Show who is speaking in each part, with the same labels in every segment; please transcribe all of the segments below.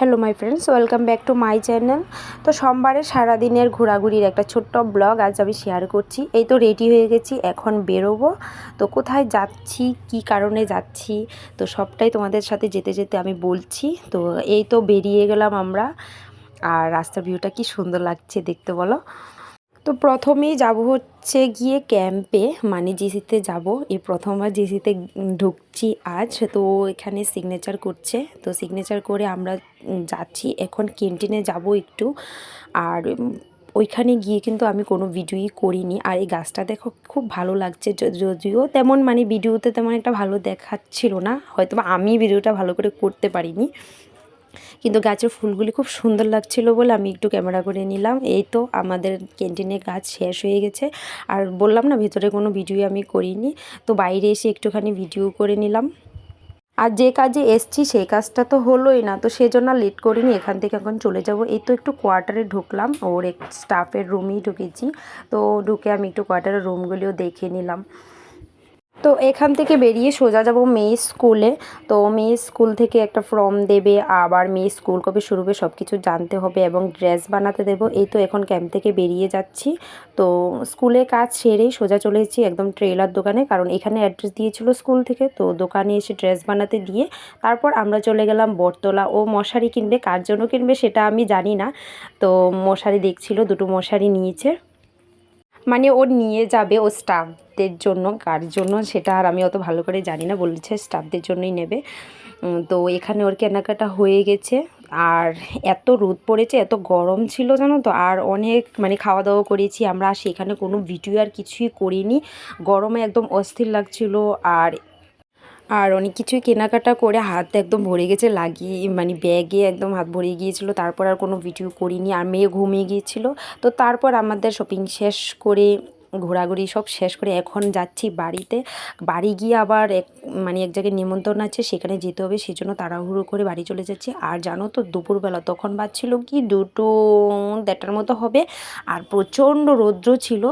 Speaker 1: Hello my friends welcome back to my channel তো সোমবারে সারাদিনের ঘোরাঘুরির একটা ছোট্ট ব্লগ আজ আমি শেয়ার করছি। এই তো রেডি হয়ে গেছি, এখন বেরোবো। তো কোথায় যাচ্ছি, কি কারণে যাচ্ছি, তো সবটাই তোমাদের সাথে যেতে যেতে আমি বলছি। তো এই তো বেরিয়ে গেলাম আমরা। আর রাস্তার ভিউটা কি সুন্দর লাগছে দেখতে বলো। তো প্রথমেই যাব হচ্ছে গিয়ে ক্যাম্পে মানে জিসিতে যাব। এই প্রথমবার জিসিতে ঢুকছি আজ। তো এখানে সিগনেচার করছে। তো সিগনেচার করে আমরা যাচ্ছি। এখন ক্যান্টিনে যাব একটু। আর ওইখানে গিয়ে কিন্তু আমি কোনো ভিডিওই করিনি। আর এই গাছটা দেখো, খুব ভালো লাগছে। যদিও তেমন মানে ভিডিওতে তেমন একটা ভালো দেখাচ্ছিল না। হয়তো আমি ভিডিওটা ভালো করে করতে পারিনি। কিন্তু গাছের ফুলগুলি খুব সুন্দর লাগছিল বলে আমি একটু ক্যামেরা করে নিলাম। এই তো আমাদের ক্যান্টিনে গাছ শেষ হয়ে গেছে। আর বললাম না, ভেতরে কোনো ভিডিও আমি করিনি। তো বাইরে এসে একটুখানি ভিডিও করে নিলাম। আর যে কাজে এসছি সেই কাজটা তো হলোই না, তো সেজন্য লেট করিনি, এখান থেকে এখন চলে যাব। এই তো একটু কোয়ার্টারে ঢুকলাম, ওর এক স্টাফের রুমেই ঢুকেছি। তো ঢুকে আমি একটু কোয়ার্টারের রুমগুলিও দেখে নিলাম। তো এখান থেকে বেরিয়ে সোজা যাব মেয়ে স্কুলে। তো মেয়ে স্কুল থেকে একটা ফর্ম দেবে, আবার মেয়ে স্কুল কবে শুরু হবে সব কিছু জানতে হবে এবং ড্রেস বানাতে দেবো। এই তো এখন ক্যাম্প থেকে বেরিয়ে যাচ্ছি। তো স্কুলে কাজ সেরেই সোজা চলে এসেছি একদম ট্রেলার দোকানে, কারণ এখানে অ্যাড্রেস দিয়েছিল স্কুল থেকে। তো দোকানে এসে ড্রেস বানাতে দিয়ে তারপর আমরা চলে গেলাম বটতলা। ও মশারি কিনবে, কার জন্য কিনবে সেটা আমি জানি না। তো মশারি দেখছিল, দুটো মশারি নিয়েছে। মানে ও নিয়ে যাবে ও স্টাফদের জন্য, কার জন্য সেটা আর আমি অত ভালো করে জানি না, বলেছে স্টাফদের জন্যই নেবে। তো এখানে ওর কেনাকাটা হয়ে গেছে। আর এত রোদ পড়েছে, এত গরম ছিল জানো তো, আর অনেক মানে খাওয়া দাওয়া করেছি আমরা সেখানে কোনো ভিডিও আর কিছুই করিনি। গরমে একদম অস্থির লাগছিল, আর আর অনেক কিছুই কেনাকাটা করে হাত একদম ভরে গেছে, লাগিয়ে মানে ব্যাগে একদম হাত ভরে গিয়েছিল। তারপর আর কোনো ভিডিও করিনি, আর মেয়ে ঘুমিয়ে গিয়েছিল। তো তারপর আমাদের শপিং শেষ করে ঘোরাঘুরি সব শেষ করে এখন যাচ্ছি বাড়িতে। বাড়ি গিয়ে আবার এক মানে এক জায়গায় নিমন্ত্রণ আছে, সেখানে যেতে হবে সেই জন্য তাড়াহুড়ো করে বাড়ি চলে যাচ্ছি। আর জানো তো, দুপুরবেলা তখন বাজছিল কি, দুটো দেড়টার মতো হবে, আর প্রচণ্ড রৌদ্র ছিল।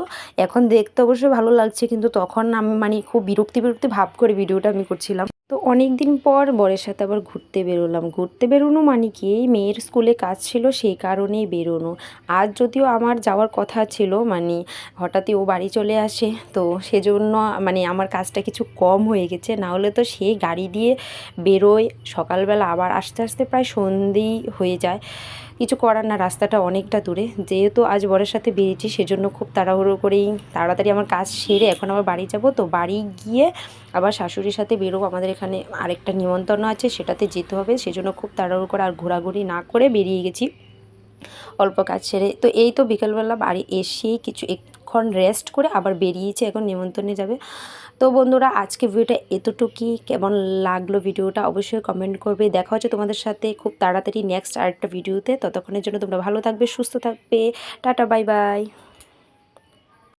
Speaker 1: এখন দেখতে অবশ্যই ভালো লাগছে, কিন্তু তখন আমি মানে খুব বিরক্তি বিরক্তি ভাব করে ভিডিওটা আমি করছিলাম। তো অনেক দিন পর বরের সাথে আবার ঘুরতে বেরোলাম। ঘুরতে বেরোনো মানে কি? মেয়ের স্কুলে কাজ ছিল সেই কারণেই বেরোনো। আজ যদিও আমার যাওয়ার কথা ছিল মানে হঠাৎই ও বাড়ি চলে আসে, তো সেজন্য মানে আমার কাজটা কিছু কম হয়ে গেছে। না হলে তো সেই গাড়ি দিয়ে বেরোয়। সকালবেলা আবার আস্তে আস্তে প্রায় সন্ধেই হয়ে যায়। কিছু করার না, রাস্তাটা অনেকটা দূরে। যেহেতু আজ বরের সাথে বেরিয়েছি, সেজন্য খুব তাড়াহুড়ো করেই তাড়াতাড়ি আমার কাজ সেরে এখন আবার বাড়ি যাব। তো বাড়ি গিয়ে আবার শাশুড়ির সাথে বেরোবো। আমাদের এখানে আরেকটা নিমন্ত্রণ আছে, সেটাতে যেতে হবে। সেজন্য খুব তাড়াহুড়ো করে আর ঘোরাঘুরি না করে বেরিয়ে গেছি। অল্প কাজ সেরে। তো এই তো বিকালবেলা বাড়ি এসেই কিছু এক্ষণ রেস্ট করে আবার বেরিয়েছে, এখন নিমন্ত্রণে যাবে। তো বন্ধুরা, আজকে ভিডিওটা এতটুকুই। কেমন লাগল ভিডিওটা অবশ্যই কমেন্ট করবে। দেখা হচ্ছে তোমাদের সাথে খুব তাড়াতাড়ি নেক্সট আরেকটা ভিডিওতে ততক্ষণের জন্য তোমরা ভালো থাকবে, সুস্থ থাকবে। Tata bye bye